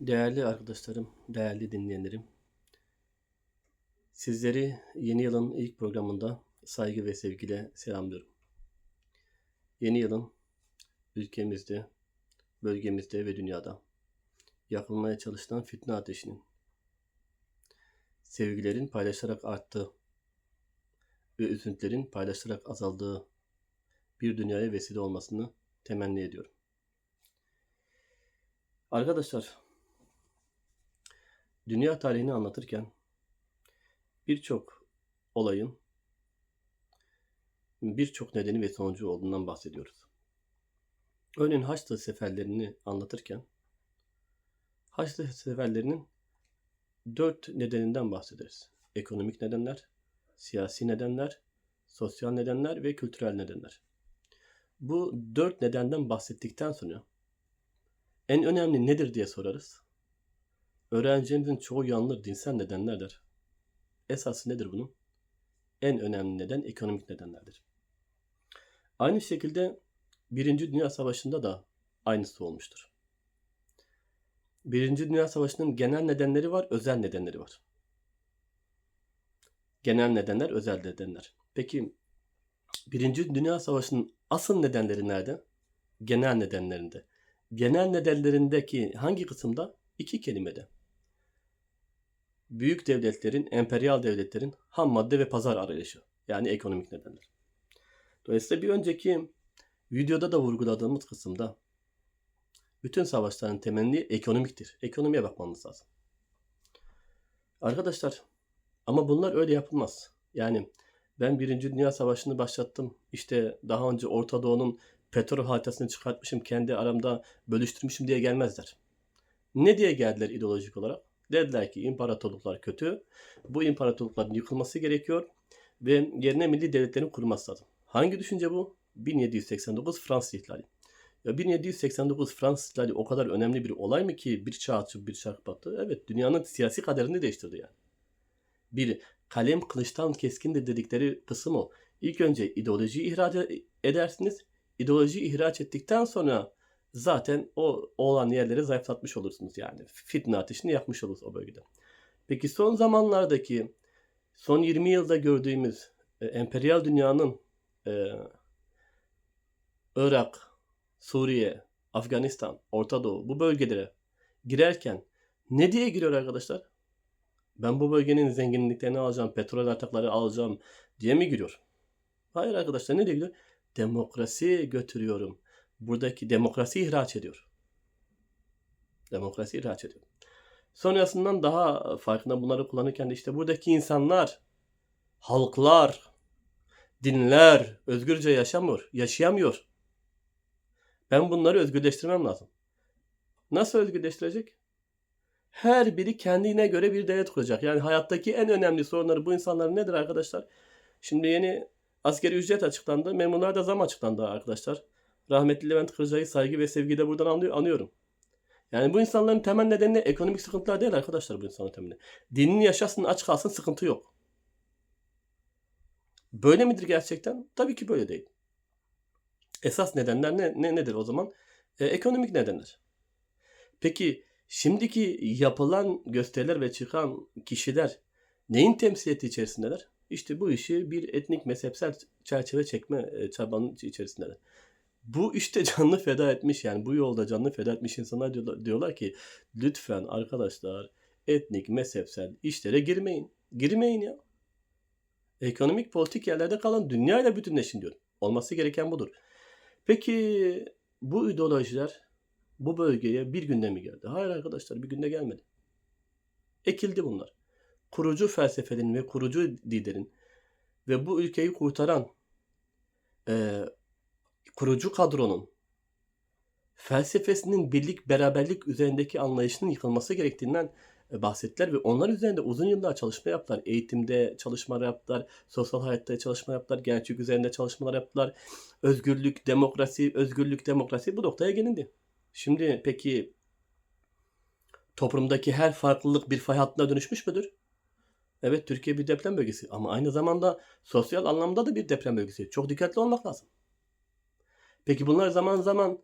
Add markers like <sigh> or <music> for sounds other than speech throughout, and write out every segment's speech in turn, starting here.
Değerli arkadaşlarım, değerli dinleyenlerim, sizleri yeni yılın ilk programında saygı ve sevgiyle selamlıyorum. Yeni yılın ülkemizde, bölgemizde ve dünyada yakılmaya çalışılan fitne ateşinin, sevgilerin paylaşarak arttığı ve üzüntülerin paylaşarak azaldığı bir dünyaya vesile olmasını temenni ediyorum. Arkadaşlar, dünya tarihini anlatırken birçok olayın birçok nedeni ve sonucu olduğundan bahsediyoruz. Örneğin Haçlı seferlerini anlatırken Haçlı seferlerinin dört nedeninden bahsederiz. Ekonomik nedenler, siyasi nedenler, sosyal nedenler ve kültürel nedenler. Bu dört nedenden bahsettikten sonra en önemli nedir diye sorarız. Öğrencilerimizin çoğu yanılır dinsel nedenlerdir. Esası nedir bunun? En önemli neden ekonomik nedenlerdir. Aynı şekilde Birinci Dünya Savaşı'nda da aynısı olmuştur. Birinci Dünya Savaşı'nın genel nedenleri var, özel nedenleri var. Genel nedenler, özel nedenler. Peki Birinci Dünya Savaşı'nın asıl nedenleri nerede? Genel nedenlerinde. Genel nedenlerindeki hangi kısımda? İki kelimede. Büyük devletlerin, emperyal devletlerin ham madde ve pazar arayışı. Yani ekonomik nedenler. Dolayısıyla bir önceki videoda da vurguladığımız kısımda bütün savaşların temelli ekonomiktir. Ekonomiye bakmamız lazım. Arkadaşlar ama bunlar öyle yapılmaz. Yani ben Birinci Dünya Savaşı'nı başlattım. İşte daha önce Orta Doğu'nun petrol haritasını çıkartmışım, kendi aramda bölüştürmüşüm diye gelmezler. Ne diye geldiler ideolojik olarak? Dediler ki imparatorluklar kötü. Bu imparatorlukların yıkılması gerekiyor ve yerine milli devletlerin kurulması lazım. Hangi düşünce bu? 1789 Fransız İhlali. Ya 1789 Fransız İhlali o kadar önemli bir olay mı ki bir çağ açıp bir çağ kapattı? Evet dünyanın siyasi kaderini değiştirdi yani. Bir kalem kılıçtan keskindir dedikleri kısım o. İlk önce ideolojiyi ihraç edersiniz. İdeolojiyi ihraç ettikten sonra zaten o olan yerleri zayıflatmış olursunuz yani. Fitne ateşini yakmış olursunuz o bölgede. Peki son zamanlardaki son 20 yılda gördüğümüz e, emperyal dünyanın e, Irak, Suriye, Afganistan, Orta Doğu bu bölgelere girerken ne diye giriyor arkadaşlar? Ben bu bölgenin zenginliklerini alacağım, petrol atakları alacağım diye mi giriyor? Hayır arkadaşlar ne diye giriyor? Demokrasi götürüyorum. Buradaki demokrasi ihraç ediyor. Demokrasi ihraç ediyor. Sonrasından daha farkında bunları kullanırken de işte buradaki insanlar, halklar, dinler özgürce yaşamıyor, yaşayamıyor. Ben bunları özgürleştirmem lazım. Nasıl özgürleştirecek? Her biri kendine göre bir devlet kuracak. Yani hayattaki en önemli sorunları bu insanların nedir arkadaşlar? Şimdi yeni askeri ücret açıklandı. Memurlar da zam açıklandı arkadaşlar. Rahmetli Levent Kırca'yı saygı ve sevgiyle buradan anlıyor, anıyorum. Yani bu insanların temel nedeni ekonomik sıkıntılar değil arkadaşlar bu insanların temeli. Dinini yaşasın aç kalsın sıkıntı yok. Böyle midir gerçekten? Tabii ki böyle değil. Esas nedenler ne, ne nedir o zaman? E, ekonomik nedenler. Peki şimdiki yapılan gösteriler ve çıkan kişiler neyin temsiliyeti içerisindeler? İşte bu işi bir etnik mezhepsel çerçeve çekme e, çabanın içerisindeler. Bu işte <laughs> canlı feda etmiş yani bu yolda canlı feda etmiş insanlar diyorlar, ki lütfen arkadaşlar etnik mezhepsel işlere girmeyin. Girmeyin ya. Ekonomik politik yerlerde kalan dünyayla bütünleşin diyor. Olması gereken budur. Peki bu ideolojiler bu bölgeye bir günde mi geldi? Hayır arkadaşlar bir günde gelmedi. Ekildi bunlar. Kurucu felsefenin ve kurucu liderin ve bu ülkeyi kurtaran e, kurucu kadronun felsefesinin birlik beraberlik üzerindeki anlayışının yıkılması gerektiğinden e, bahsettiler ve onlar üzerinde uzun yıllar çalışma yaptılar. Eğitimde çalışmalar yaptılar, sosyal hayatta çalışma yaptılar, gençlik üzerinde çalışmalar yaptılar. Özgürlük, demokrasi, özgürlük, demokrasi bu noktaya gelindi. Şimdi peki toplumdaki her farklılık bir fay hattına dönüşmüş müdür? Evet Türkiye bir deprem bölgesi ama aynı zamanda sosyal anlamda da bir deprem bölgesi. Çok dikkatli olmak lazım. Peki bunlar zaman zaman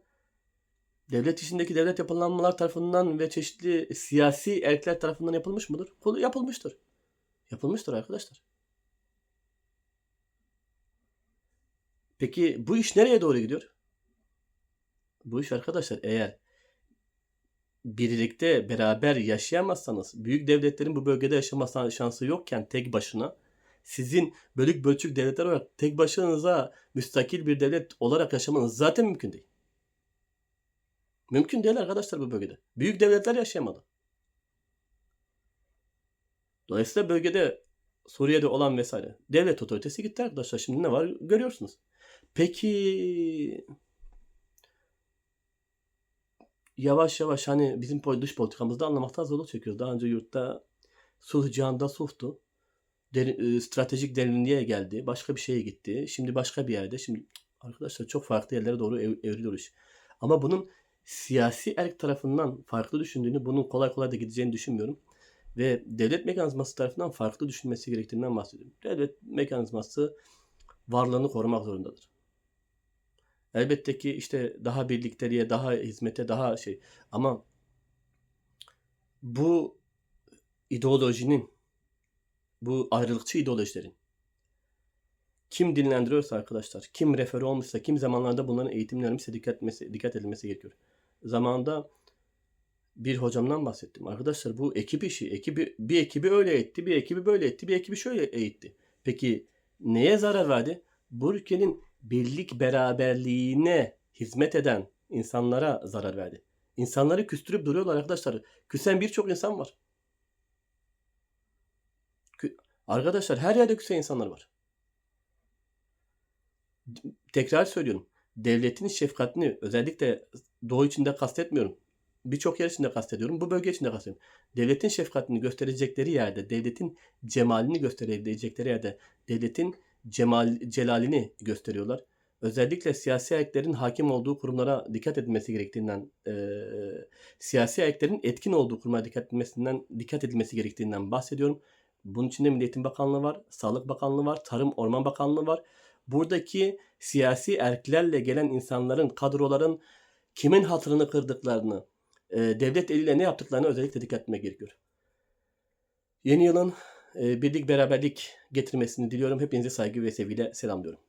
devlet içindeki devlet yapılanmalar tarafından ve çeşitli siyasi erkekler tarafından yapılmış mıdır? Yapılmıştır. Yapılmıştır arkadaşlar. Peki bu iş nereye doğru gidiyor? Bu iş arkadaşlar eğer birlikte beraber yaşayamazsanız, büyük devletlerin bu bölgede yaşama şansı yokken tek başına sizin bölük bölçük devletler olarak tek başınıza müstakil bir devlet olarak yaşamanız zaten mümkün değil. Mümkün değil arkadaşlar bu bölgede. Büyük devletler yaşayamadı. Dolayısıyla bölgede Suriye'de olan vesaire devlet otoritesi gitti arkadaşlar. Şimdi ne var görüyorsunuz. Peki yavaş yavaş hani bizim dış politikamızda anlamakta zorluk çekiyoruz. Daha önce yurtta sulh cihanda sulhtu. Derin- e, stratejik derinliğe geldi. Başka bir şeye gitti. Şimdi başka bir yerde. Şimdi arkadaşlar çok farklı yerlere doğru ev- evriliyor iş. Ama bunun siyasi erk tarafından farklı düşündüğünü, bunun kolay kolay da gideceğini düşünmüyorum. Ve devlet mekanizması tarafından farklı düşünmesi gerektiğinden bahsediyorum. Devlet mekanizması varlığını korumak zorundadır. Elbette ki işte daha birlikteliğe, daha hizmete, daha şey. Ama bu ideolojinin, bu ayrılıkçı ideolojilerin kim dinlendiriyorsa arkadaşlar, kim refere olmuşsa, kim zamanlarda bunların eğitimini vermişse dikkat, etmesi, dikkat edilmesi gerekiyor. Zamanında bir hocamdan bahsettim. Arkadaşlar bu ekip işi. Ekibi, bir ekibi öyle etti, bir ekibi böyle etti, bir ekibi şöyle eğitti. Peki neye zarar verdi? Bu ülkenin birlik beraberliğine hizmet eden insanlara zarar verdi. İnsanları küstürüp duruyorlar arkadaşlar. Küsen birçok insan var. Arkadaşlar her yerde küsen insanlar var. Tekrar söylüyorum. Devletin şefkatini özellikle doğu içinde kastetmiyorum. Birçok yer içinde kastediyorum. Bu bölge içinde kastediyorum. Devletin şefkatini gösterecekleri yerde, devletin cemalini gösterebilecekleri yerde, devletin cemal, celalini gösteriyorlar. Özellikle siyasi erkeklerin hakim olduğu kurumlara dikkat edilmesi gerektiğinden, eee, siyasi erkeklerin etkin olduğu kurumlara dikkat edilmesinden, dikkat edilmesi gerektiğinden bahsediyorum. Bunun içinde Milli Eğitim Bakanlığı var, Sağlık Bakanlığı var, Tarım Orman Bakanlığı var. Buradaki siyasi erklerle gelen insanların, kadroların kimin hatırını kırdıklarını, eee, devlet eliyle ne yaptıklarını özellikle dikkat etmek gerekiyor. Yeni yılın eee, birlik beraberlik getirmesini diliyorum. Hepinize saygı ve sevgiyle selamlıyorum.